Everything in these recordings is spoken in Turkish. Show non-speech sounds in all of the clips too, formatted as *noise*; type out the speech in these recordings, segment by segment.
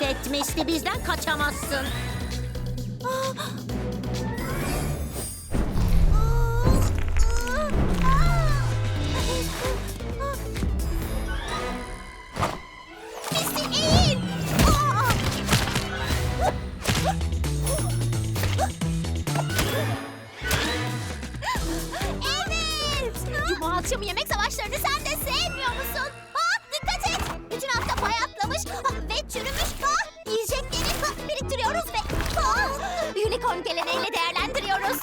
Misty bizden kaçamazsın. Evet. Cuma akşamı yemek savaşlarını sen de sevmiyor musun? Geleneğiyle değerlendiriyoruz.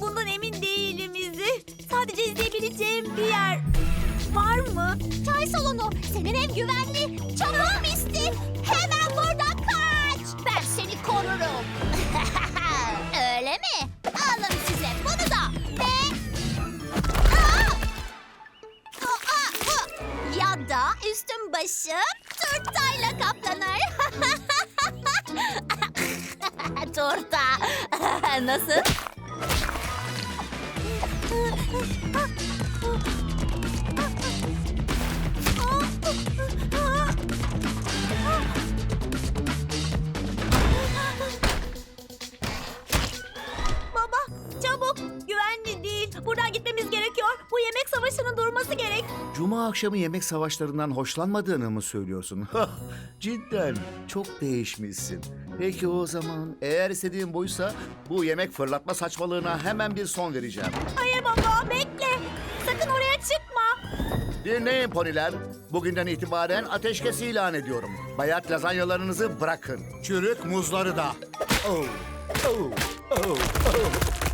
Bundan emin değilim İzi. Sadece izleyebileceğim bir yer var mı? Çay salonu. Senin ev güvenli. Çabuk Misty. Başım turtayla kaplanır. *laughs* Turta. *laughs* Nasıl? Baba çabuk güvenli değil. Buradan gitmemiz gerekiyor. Savaşının durması gerek. Cuma akşamı yemek savaşlarından hoşlanmadığını mı söylüyorsun? *laughs* Cidden çok değişmişsin. Peki o zaman eğer istediğin buysa bu yemek fırlatma saçmalığına hemen bir son vereceğim. Hayır baba bekle. Sakın oraya çıkma. Dinleyin poniler. Bugünden itibaren ateşkes ilan ediyorum. Bayat lazanyalarınızı bırakın. Çürük muzları da. Oh, oh, oh, oh.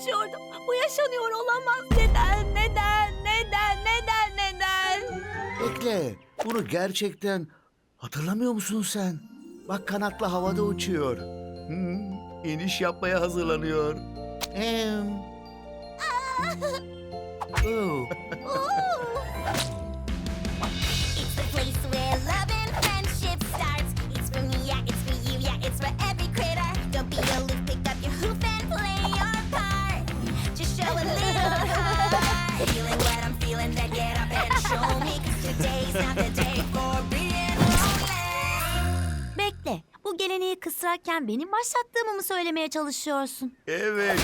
Bitirmeye çalışıyordu. Bu yaşanıyor olamaz. Neden? Neden? Neden? Neden? Neden? Bekle. Bunu gerçekten hatırlamıyor musun sen? Bak kanatlı havada uçuyor. Hmm, iniş yapmaya hazırlanıyor. Em. *laughs* Oh. It's Bu geleneği kısrarken benim başlattığımı mı söylemeye çalışıyorsun? Evet.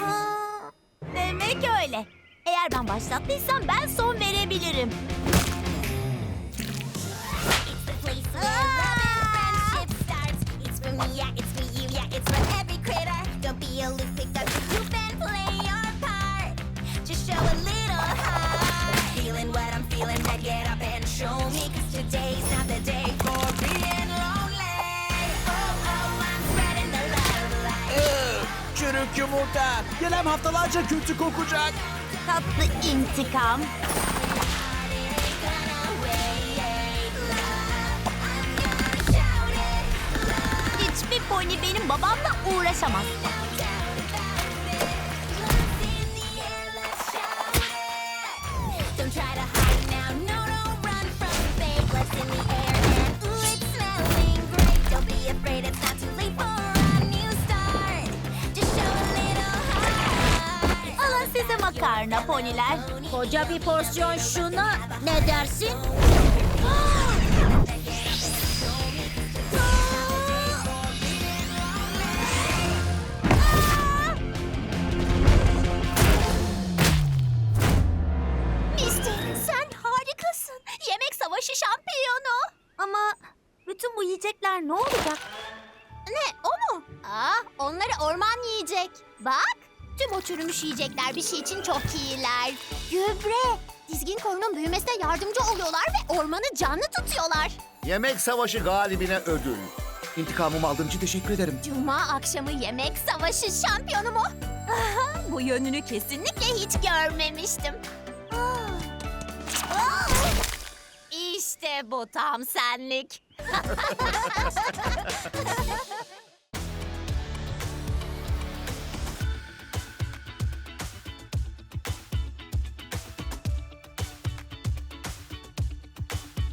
Aa, demek öyle. Eğer ben başlattıysam ben son verebilirim. It's the place where love and friendship starts. It's for me, yeah, it's for you, yeah, it's for every critter. Don't be aloof, pick up yumurta. Gelen haftalarca kötü kokacak. Tatlı intikam. Hiçbir pony benim babamla uğraşamaz. Makarna poniler. Koca bir porsiyon şuna ne dersin? Misty, sen harikasın. Yemek savaşı şampiyonu. Ama bütün bu yiyecekler ne olacak? Ne, o mu? Aa, onları orman yiyecek. Bak, tüm o çürümüş yiyecekler bir şey için çok iyiler. Gübre, dizgin korunun büyümesine yardımcı oluyorlar ve ormanı canlı tutuyorlar. Yemek savaşı galibine ödül. İntikamımı aldığın için teşekkür ederim. Cuma akşamı yemek savaşı şampiyonu mu? *laughs* Bu yönünü kesinlikle Kesinlikle hiç görmemiştim. İşte bu tam senlik. *laughs*